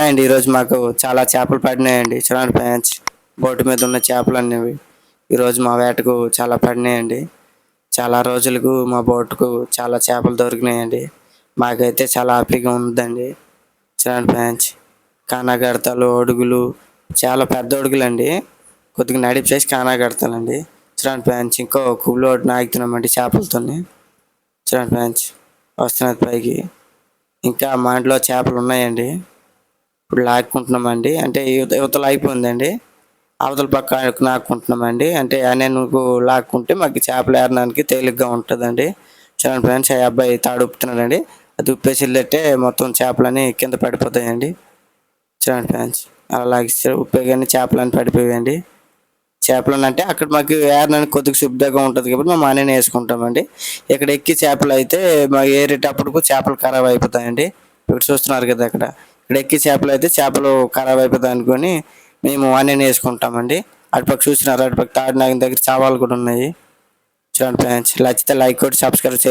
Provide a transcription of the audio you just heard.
Hi అండి ఈరోజు మాకు చాలా చేపలు పడినాయండి. చూడండి ఫ్రెండ్స్ బోటు మీద ఉన్న చేపలు అనేవి ఈరోజు మా వేటకు చాలా పడినాయండి. చాలా రోజులకు మా బోటుకు చాలా చేపలు దొరికినాయండి. మాకైతే చాలా హ్యాపీగా ఉందండి. చూడండి ఫ్రెండ్స్ కానాగడతలు ఒడుగులు చాలా పెద్ద ఒడుగులు అండి కొద్దిగా నడిపేసి కానాగడతాలండి. చూడండి ఫ్రెండ్స్ ఇంకో కుబ్బులు ఒకటి నాగుతున్నామండి చేపలతోని. చూడండి ఫ్రెండ్స్ వస్తున్నది పైకి. ఇంకా మా ఇంట్లో చేపలు ఉన్నాయండి. ఇప్పుడు లాక్కుంటున్నామండి. అంటే యువతలు అయిపోయిందండి. అవతల పక్క లాక్కుంటున్నామండి అంటే నేను లాక్కుంటే మాకు చేపలు ఏరడానికి తేలిగ్గా ఉంటుందండి. చూడండి ఫ్రెండ్స్ ఆ అబ్బాయి తాడు ఉప్పుతున్నాడండి అది ఉప్పేసి వెళ్ళట్టే మొత్తం చేపలని కింద పడిపోతాయండి. చూడండి ఫ్రెండ్స్ అలా లాగిస్తారు ఉప్పే కానీ చేపలని పడిపోయాయండి. చేపలను అంటే అక్కడ మాకు ఏరడానికి కొద్దిగా శుభ్రంగా ఉంటుంది కాబట్టి మేము అన్నీ వేసుకుంటామండి. ఇక్కడ ఎక్కి చేపలు అయితే మా ఏరేటప్పుడు చేపలు ఖరాబ్ అయిపోతాయండి. ఇక్కడ చూస్తున్నారు కదా అక్కడ. ఇక్కడ ఎక్కి చేపలు అయితే చేపలు ఖరాబ్ అయిపోతాయి అనుకొని మేము అన్నీ వేసుకుంటామండి. అటుపక్క చూసినారు అటుపక్క తాడినాగిన దగ్గర చేపలు కూడా ఉన్నాయి. చూడండి ఫ్రెండ్స్ నచ్చితే లైక్ కొట్టి సబ్స్క్రైబ్ చేయండి.